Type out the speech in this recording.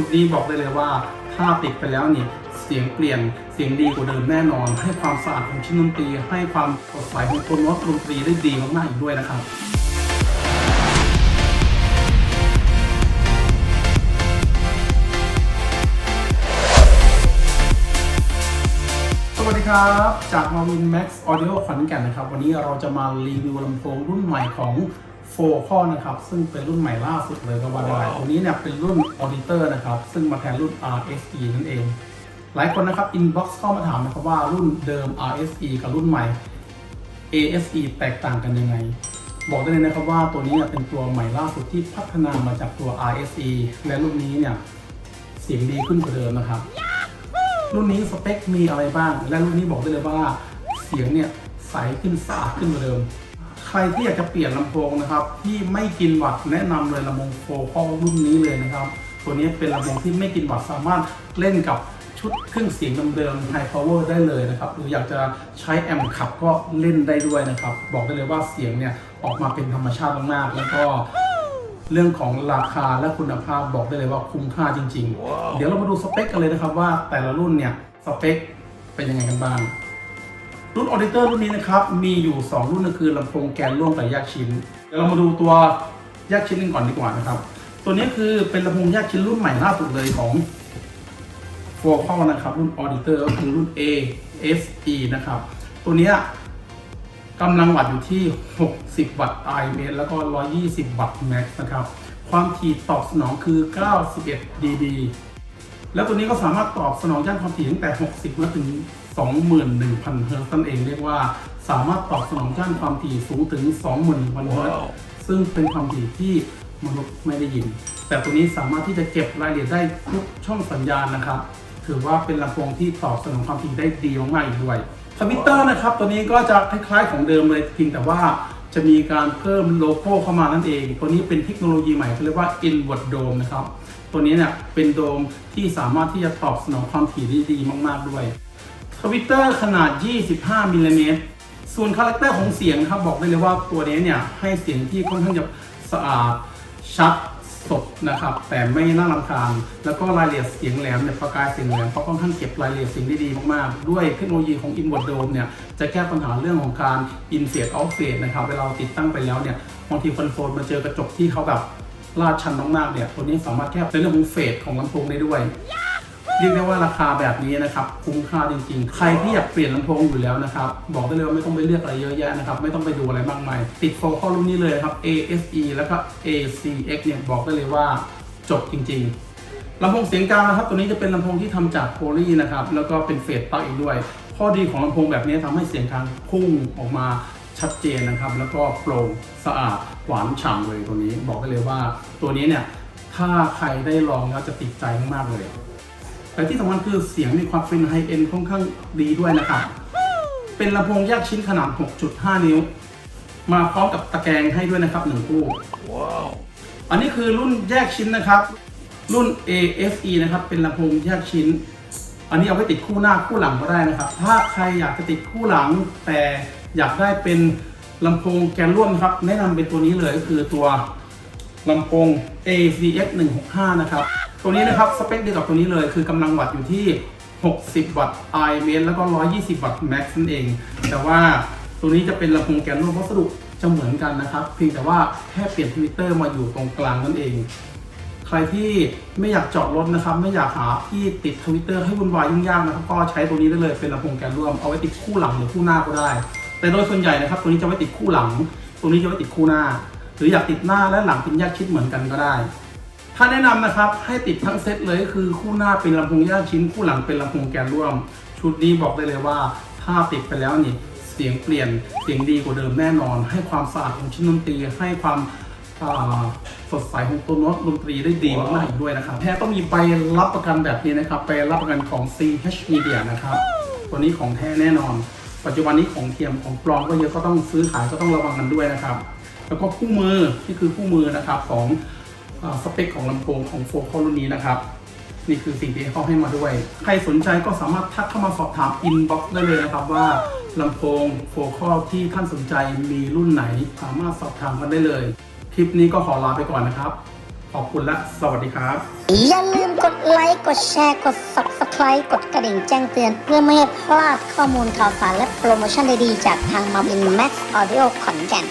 ชุดนี้บอกได้เลยว่าถ้าติดไปแล้วนี่เสียงเปลี่ยนเสียงดีกว่าเดิมแน่นอน ให้ความสะอาดของชิ้นดนตรี ให้ความสดใสของตัวโน้ตดนตรีได้ดีมากๆอีกด้วยนะครับสวัสดีครับ จากมาวิน Max Audio ขอนแก่นนะครับ วันนี้เราจะมารีวิวลำโพงรุ่นใหม่ของ โฟคอนะครับ ซึ่งเป็นรุ่นใหม่ล่าสุดเลยก็ว่าได้ตัวนี้เนี่ยเป็นรุ่น Auditor นะครับ ซึ่งมาแทนรุ่น RSE นั่นเอง หลายคนนะครับ inbox เข้ามาถามนะครับว่ารุ่นเดิม RSE กับรุ่นใหม่ ASE แตกต่างกันยังไง บอกได้เลยนะครับว่าตัวนี้เนี่ยเป็นตัวใหม่ล่าสุดที่พัฒนามาจากตัว RSE และรุ่นนี้เนี่ยเสียงดีขึ้นกว่าเดิมนะครับ รุ่นนี้สเปคมีอะไรบ้าง และรุ่นนี้บอกได้เลยว่าเสียงเนี่ยใสขึ้นสะอาดขึ้นกว่าเดิม ใครที่อยากจะเปลี่ยนลำโพงนะครับ ที่ไม่กินวัตต์แนะนำเลยลำโพงโฟล์รุ่นนี้เลยนะครับ ตัวนี้เป็นลำโพงที่ไม่กินวัตต์สามารถเล่นกับชุดเครื่องเสียงเดิมๆ High Power ได้เลยนะครับ หรืออยากจะใช้แอมป์ขับก็เล่นได้ด้วยนะครับ บอกได้เลยว่าเสียงเนี่ยออกมาเป็นธรรมชาติมากๆ แล้วก็เรื่องของราคาและคุณภาพบอกได้เลยว่าคุ้มค่าจริง ๆ เดี๋ยวเรามาดูสเปคกันเลยนะครับว่าแต่ละรุ่นเนี่ยสเปคเป็นยังไงกันบ้าง รุ่นออดิเตอร์รุ่นนี้นะครับ มีอยู่ 2 รุ่นก็คือลำโพงแกนร่วมกับแยกชิ้น เดี๋ยวเรามาดูตัวแยกชิ้นกันก่อนดีกว่านะครับ ตัวนี้คือเป็นลำโพงแยกชิ้นรุ่นใหม่ล่าสุดเลยของโฟล์นะครับ รุ่นออดิเตอร์ก็คือรุ่น A S E นะครับ ตัวนี้กำลังวัตต์อยู่ที่ 60 วัตต์ IMS แล้วก็ 120 วัตต์ Max นะครับ ความถี่ตอบสนองคือ 91 dB แล้วตัวนี้ก็สามารถตอบสนองย่านความถี่ตั้งแต่ 60 มาถึง 21,000 เฮิร์ตซ์นั่นเองเรียกว่าสามารถตอบสนองย่านความถี่สูงถึง 21,000 เฮิร์ตซ์ซึ่งเป็นความถี่ที่มนุษย์ไม่ได้ยิน แต่ตัวนี้สามารถที่จะเก็บรายละเอียดได้ทุกช่องสัญญาณนะครับ ถือว่าเป็นลำโพงที่ตอบสนองความถี่ได้ดีมากๆอีกด้วยทวิตเตอร์นะครับ ตัวนี้ก็จะคล้ายๆของเดิมเลยเพียงแต่ว่าจะมีการเพิ่มโลโก้เข้ามานั่นเอง ตัวนี้เป็นเทคโนโลยีใหม่เขาเรียกว่า Inward Dome นะครับ ตัวนี้เนี่ยเป็นโดมที่สามารถที่จะตอบสนองความถี่ได้ดีมาก ๆ ด้วย ทวิตเตอร์ขนาด 25มิลลิเมตรส่วนคาแรคเตอร์ของเสียงนะครับบอกได้เลยว่าตัวนี้เนี่ยให้เสียงที่ค่อนข้างจะสะอาดชัดสดนะครับ แต่ไม่น่ารำคาญแล้วก็รายละเอียดเสียงแหลมเนี่ยประกายเสียงแหลมเขาค่อนข้างเก็บรายละเอียดเสียงได้ดีมากๆ ด้วยเทคโนโลยีของ Inward Dome เนี่ยจะแก้ปัญหาเรื่องของการ in fade out fade นะครับเวลาเราติดตั้งไปแล้วเนี่ยบางทีคอนโซลมาเจอกระจกที่เขาแบบลาดชันมากๆเนี่ยตัวนี้สามารถแก้ในเรื่องของเฟดของลำโพงได้ด้วย เรียกได้ว่าราคาแบบนี้นะครับคุ้มค่าจริง ๆ ใครที่อยากเปลี่ยนลำโพงอยู่แล้วนะครับบอกได้เลยว่าไม่ต้องไปเลือกอะไรเยอะแยะนะครับไม่ต้องไปดูอะไรมากมายติดโฟกัสรุ่นนี้เลยครับ ASE แล้วก็ ACX เนี่ยบอกได้เลยว่าจบจริง ๆลำโพงเสียงกลางนะครับตัวนี้จะเป็นลำโพงที่ทำจากโพลีนะครับแล้วก็เป็นเฟสปลั๊กอีกด้วย ข้อดีของลำโพงแบบนี้ทำให้เสียงกลางพุ่งออกมาชัดเจนนะครับ แล้วก็โปร่งสะอาดหวานฉ่ำเลยตัวนี้ บอกได้เลยว่าตัวนี้เนี่ยถ้าใครได้ลองแล้วจะติดใจมากๆเลย แต่ที่สำคัญคือเสียงมีความเป็นไฮเอ็นค่อนข้างดีด้วยนะครับ เป็นลำโพงแยกชิ้นขนาด 6.5 นิ้ว มาพร้อมกับตะแกรงให้ด้วยนะครับหนึ่งคู่อันนี้คือรุ่นแยกชิ้นนะครับ รุ่น AFE นะครับ เป็นลำโพงแยกชิ้น อันนี้เอาไว้ติดคู่หน้าคู่หลังก็ได้นะครับ ถ้าใครอยากจะติดคู่หลัง แต่อยากได้เป็นลำโพงแกนร่วมนะครับ แนะนำเป็นตัวนี้เลยก็คือตัวลำโพง ACX 165 นะครับ ตัวนี้นะครับสเปคเดียวกับตัวนี้เลยคือกำลังวัตต์อยู่ที่ 60 วัตต์ IMS แล้วก็ 120 วัตต์ Max นั่นเอง แต่ว่าตัวนี้จะเป็นลำโพงแกนร่วมวัสดุจะเหมือนกันนะครับ เพียงแต่ว่าแค่เปลี่ยนทวิตเตอร์มาอยู่ตรงกลางนั่นเอง ใครที่ไม่อยากจอดรถนะครับ ไม่อยากหาที่ติดทวิตเตอร์ให้วุ่นวายยุ่งยากนะครับ ก็ใช้ตัวนี้ได้เลยเป็นลำโพงแกนร่วมเอาไว้ติดคู่หลังหรือคู่หน้าก็ได้ แต่โดยส่วนใหญ่นะครับ ตัวนี้จะไว้ติดคู่หลัง ตัวนี้จะไว้ติดคู่หน้า หรืออยากติดหน้าและหลังเป็นแยกชิ้นเหมือนกันก็ได้ ถ้าแนะนำนะครับให้ติดทั้งเซตเลยก็คือคู่หน้าเป็นลำโพงแยกชิ้น คู่หลังเป็นลำโพงแกนร่วม ชุดนี้บอกได้เลยว่าถ้าติดไปแล้วนี่เสียงเปลี่ยนเสียงดีกว่าเดิมแน่นอน ให้ความสะอาดของชิ้นดนตรีให้ความสดใสของตัวโน้ตดนตรีได้ดีมากๆอีกด้วยนะครับแท้ต้องมีใบรับประกันแบบนี้นะครับใบรับประกันของ CH Media นะครับตัวนี้ของแท้แน่นอน ปัจจุบันนี้ของเทียมของปลอมก็เยอะก็ต้องซื้อขายก็ต้องระวังกันด้วยนะครับ แล้วก็คู่มือที่คือคู่มือนะครับของ สเปคของลำโพงของโฟกัสรุ่นนี้นะครับ นี่คือสิ่งที่เขาให้มาด้วย ใครสนใจก็สามารถทักเข้ามาสอบถามอินบ็อกซ์ได้เลยนะครับว่าลำโพงโฟกัสที่ท่านสนใจมีรุ่นไหน สามารถสอบถามกันได้เลย คลิปนี้ก็ขอลาไปก่อนนะครับ ขอบคุณและสวัสดีครับ อย่าลืมกดไลค์ กดแชร์ กด Subscribe กดกระดิ่งแจ้งเตือน เพื่อไม่ให้พลาดข้อมูลข่าวสารและโปรโมชั่นดีๆจากทางมาวินแม็กซ์ออดิโอขอนแก่น